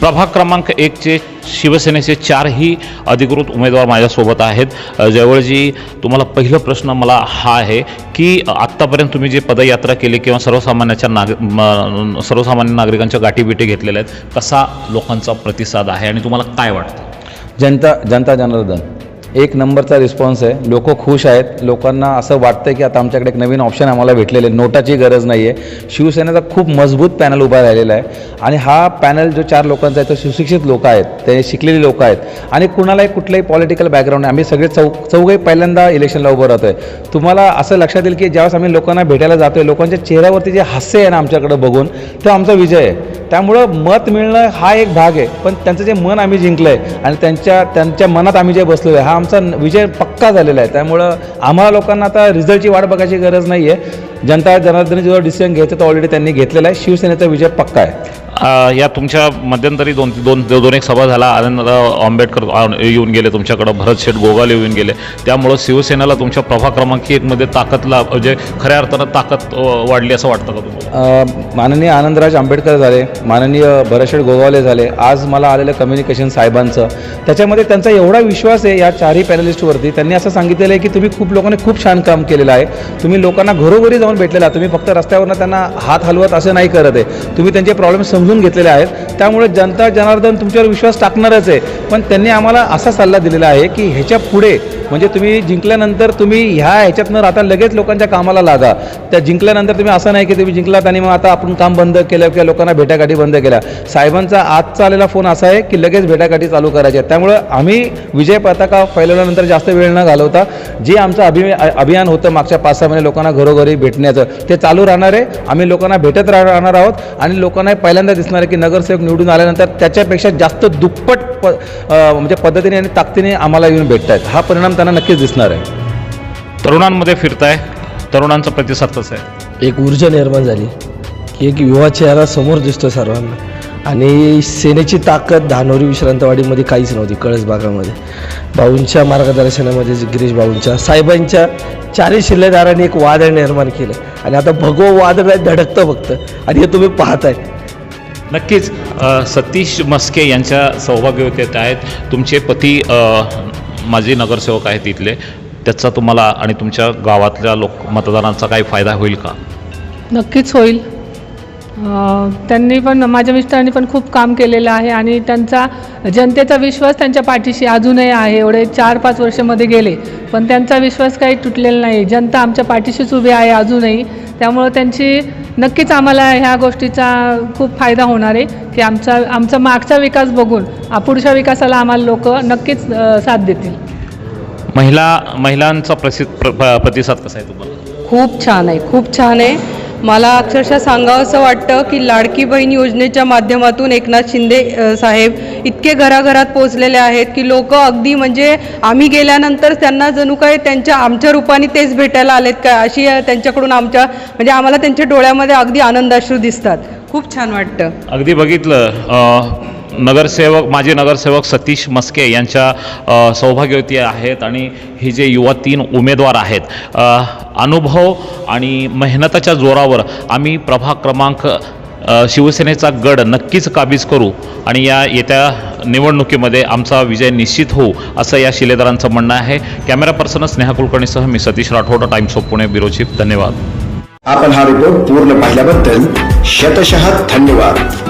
प्रभाग क्रमांक एकचे शिवसेनेचे चारही अधिकृत उमेदवार माझ्यासोबत आहेत. अ, जवळजी तुम्हाला पहिला प्रश्न मला हा आहे की आत्तापर्यंत तुम्ही जे पदयात्रा केली किंवा सर्वसामान्याच्या नाग सर्वसामान्य नागरिकांच्या गाठीबिटी घेतलेल्या आहेत कसा लोकांचा प्रतिसाद आहे आणि तुम्हाला काय वाटतं? जनता जनता जनार्दन. एक नंबरचा रिस्पॉन्स आहे. लोक खुश आहेत. लोकांना असं वाटतं की आता आमच्याकडे एक नवीन ऑप्शन आम्हाला भेटलेले आहे. नोटाची गरज नाही आहे शिवसेनेचा खूप मजबूत पॅनल उभा राहिलेला आहे. आणि हा पॅनल जो चार लोकांचा आहे तो सुशिक्षित लोक आहेत. ते शिकलेली लोक आहेत. आणि कुणालाही कुठलंही पॉलिटिकल बॅकग्राऊंड आहे आम्ही सगळे चौ चौघही पहिल्यांदा इलेक्शनला उभं राहतो आहे तुम्हाला असं लक्षात येईल की ज्यावेळेस आम्ही लोकांना भेटायला जातो आहे लोकांच्या चेहऱ्यावरती जे हास्य आहे ना आमच्याकडे बघून तो आमचा विजय आहे. त्यामुळं मत मिळणं हा एक भाग आहे. पण त्यांचं जे मन आम्ही जिंकलं आहे आणि त्यांच्या त्यांच्या मनात आम्ही जे बसलेलो आहे हा आमचा विजय पक्का झालेला आहे. त्यामुळं आम्हाला लोकांना आता रिझल्टची वाट बघायची गरज नाही आहे जनता जनार्दनी जो डिसिजन घ्यायचं तो ऑलरेडी त्यांनी घेतलेला आहे. शिवसेनेचा विजय पक्का आहे. या तुमच्या मध्यंतरी दोन दोन दोन एक सभा झाला. आनंदराव आंबेडकर येऊन गेले तुमच्याकडं. भरत शेठ गोगाल येऊन गेले. त्यामुळं शिवसेनेला तुमच्या प्रभा क्रमांक एकमध्ये ताकदला म्हणजे खऱ्या अर्थानं ताकद वाढली असं वाटतं का तुम्हाला? माननीय आनंदराज आंबेडकर झाले. माननीय भरतशेठ गोगावले झाले. आज मला आलेलं कम्युनिकेशन साहेबांचं. त्याच्यामध्ये त्यांचा एवढा विश्वास आहे या चारही पॅनलिस्टवरती त्यांनी असं सांगितलेलं आहे की तुम्ही खूप लोकांनी खूप छान काम केलेलं आहे. तुम्ही लोकांना घरोघरी जाऊन भेटलेला. तुम्ही फक्त रस्त्यावरनं त्यांना हात हलवत असं नाही करत आहे. तुम्ही त्यांचे प्रॉब्लेम समजून घेतलेले आहेत. त्यामुळे जनता जनार्दन तुमच्यावर विश्वास टाकणारच आहे. पण त्यांनी आम्हाला असा सल्ला दिलेला आहे की ह्याच्या पुढे म्हणजे तुम्ही जिंकल्यानंतर तुम्ही ह्या ह्याच्यात न राहता लगेच लोकांच्या कामाला लागा. त्या जिंकल्यानंतर तुम्ही असं नाही की तुम्ही जिंकलात आणि मग आता आपण काम बंद केलं किंवा लोकांना भेटागाठी बंद केल्या. साहेबांचा आजचा आलेला फोन असा आहे की लगेच भेटागाठी चालू करायची त्यामुळं आम्ही विजय पताका फैलवल्यानंतर जास्त वेळ न घालवता जे आमचं अभि अभियान होतं मागच्या पाच सहा महिने लोकांना घरोघरी भेटण्याचं ते चालू राहणार आहे. आम्ही लोकांना भेटत राह- राहणार आहोत आणि लोकांना पहिल्यांदा दिसणार आहे की नगरसेवक निवडून आल्यानंतर त्याच्यापेक्षा जास्त दुप्पट प म्हणजे पद्धतीने आणि ताकदीने आम्हाला येऊन भेटत आहेत हा परिणाम त्यांना नक्कीच दिसणार आहे. तरुणांमध्ये फिरताय तरुणांचा प्रतिसाद कसा आहे? एक ऊर्जा निर्माण झाली की एक युवा चेहरा समोर दिसतो सर्वांना. आणि सेनेची ताकद धानोरी विश्रांतवाडीमध्ये काहीच नव्हती कळस भागामध्ये. भाऊंच्या मार्गदर्शनामध्ये गिरीश भाऊंच्या साहेबांच्या चारही शिल्लेदारांनी एक वादळ निर्माण केलं. आणि आता भगव वादळ आहे, धडकतं फक्त. आणि हे तुम्ही पाहताय. नक्कीच सतीश मस्के यांच्या सौभाग्यवतेत आहेत. तुमचे पती माजी नगरसेवक आहेत तिथले त्याचा तुम्हाला आणि तुमच्या गावातल्या लोक मतदारांचा काही फायदा होईल का? नक्कीच होईल. त्यांनी पण माझ्या मिस्टरांनी पण खूप काम केलेलं आहे आणि त्यांचा जनतेचा विश्वास त्यांच्या पाठीशी अजूनही आहे. एवढे चार पाच वर्षामध्ये गेले पण त्यांचा विश्वास काही तुटलेला नाही. जनता आमच्या पाठीशीच उभी आहे अजूनही. त्यामुळं त्यांची नक्कीच आम्हाला ह्या गोष्टीचा खूप फायदा होणार आहे की आमचा आमचा मागचा विकास बघून पुढच्या विकासाला आम्हाला लोक नक्कीच साथ देतील. महिला महिलांचा प्रसिद्ध प्र, प्रतिसाद कसा आहे तुम्हाला? खूप छान आहे खूप छान आहे. मला अक्षरशः सांगावं असं वाटतं की लाडकी बहीण योजनेच्या माध्यमातून एकनाथ शिंदे साहेब इतके घराघरात पोचलेले आहेत की लोक अगदी म्हणजे आम्ही गेल्यानंतर त्यांना जणू काय त्यांच्या आमच्या रूपाने तेच भेटायला आलेत का अशी त्यांच्याकडून आमच्या म्हणजे आम्हाला त्यांच्या डोळ्यामध्ये अगदी आनंदाश्रू दिसतात. खूप छान वाटतं. अगदी बघितलं. नगरसेवक माजी नगरसेवक सतीश मस्के यांच्या सौभाग्यवती आहेत आणि ही जे युवा तीन उमेदवार आहेत अनुभव आणि मेहनताच्या जोरावर आम्ही प्रभाग क्रमांक शिवसेनेचा गड नक्कीच काबीज करू आणि या येत्या निवडणुकीमध्ये आमचा विजय निश्चित होऊ असं या शिलेदारांचं म्हणणं आहे. कॅमेरा पर्सन स्नेहा कुलकर्णीसह मी Satish Rathod Times of Pune bureau chief धन्यवाद. आपण हा रिपोर्ट पूर्ण पाहिल्याबद्दल शतशः धन्यवाद.